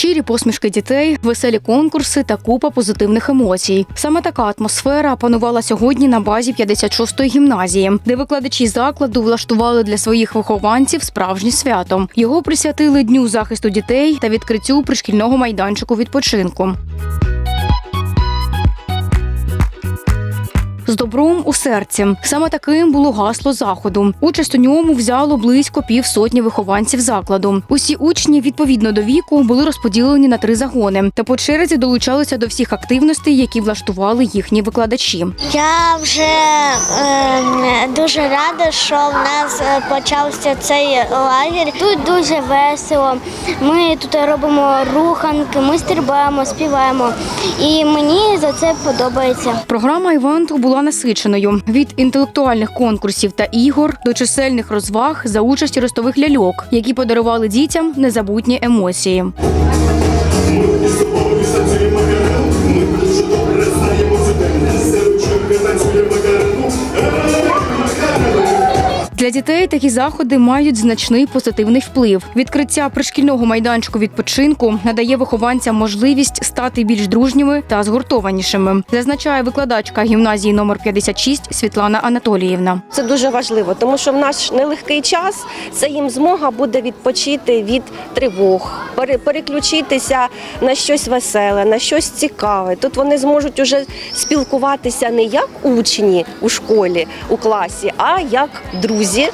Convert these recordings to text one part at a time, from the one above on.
Щирі посмішки дітей, веселі конкурси та купа позитивних емоцій. Саме така атмосфера панувала сьогодні на базі 56-ї гімназії, де викладачі закладу влаштували для своїх вихованців справжнє свято. Його присвятили дню захисту дітей та відкриттю пришкільного майданчику відпочинку. З добром у серці саме таким було гасло заходу. Участь у ньому взяло близько півсотні вихованців закладу. Усі учні відповідно до віку були розподілені на три загони та по черзі долучалися до всіх активностей, які влаштували їхні викладачі. Я вже е, дуже рада, що в нас е, почався цей лагерь. Тут дуже весело. Ми тут робимо руханки, ми стрибаємо, співаємо. І мені за це подобається. Програма івенту була насиченою від інтелектуальних конкурсів та ігор до чисельних розваг за участі ростових ляльок, які подарували дітям незабутні емоції. Дітей такі заходи мають значний позитивний вплив. Відкриття пришкільного майданчику відпочинку надає вихованцям можливість стати більш дружніми та згуртованішими, зазначає викладачка гімназії номер 56 Світлана Анатоліївна. Це дуже важливо, тому що в наш нелегкий час це їм змога буде відпочити від тривог, переключитися на щось веселе, на щось цікаве. Тут вони зможуть уже спілкуватися не як учні у школі, у класі, а як друзі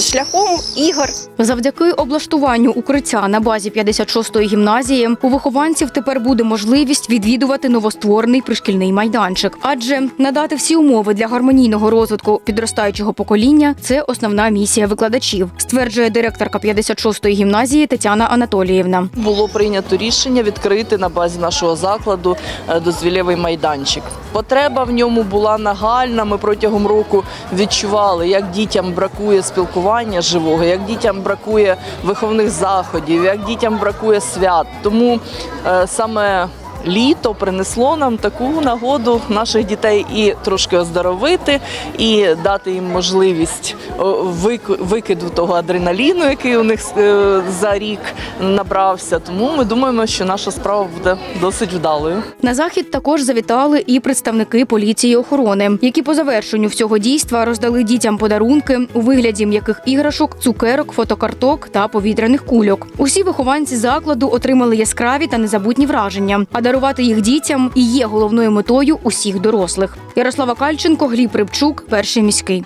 шляхом ігор. Завдяки облаштуванню укриття на базі 56-ї гімназії у вихованців тепер буде можливість відвідувати новостворений пришкільний майданчик, адже надати всі умови для гармонійного розвитку підростаючого покоління це основна місія викладачів, стверджує директорка 56-ї гімназії Тетяна Анатоліївна. було прийнято рішення відкрити на базі нашого закладу е, дозвілєвий майданчик. Потреба в ньому була нагальна. Ми протягом року відчували, як дітям бракує спілкування живого, як дітям бракує виховних заходів, як дітям бракує свят. Тому е, саме літо принесло нам таку нагоду наших дітей і трошки оздоровити, і дати їм можливість викиду того адреналіну, який у них е, за рік набрався. Тому ми думаємо, що наша справа буде досить вдалою. На захід також завітали і представники поліції охорони, які по завершенню всього дійства роздали дітям подарунки у вигляді м'яких іграшок, цукерок, фотокарток та повітряних кульок. Усі вихованці закладу отримали яскраві та незабутні враження, а дарувати їх дітям і є головною метою усіх дорослих. Ярослава Кальченко, Гліб Рибчук, перший міський.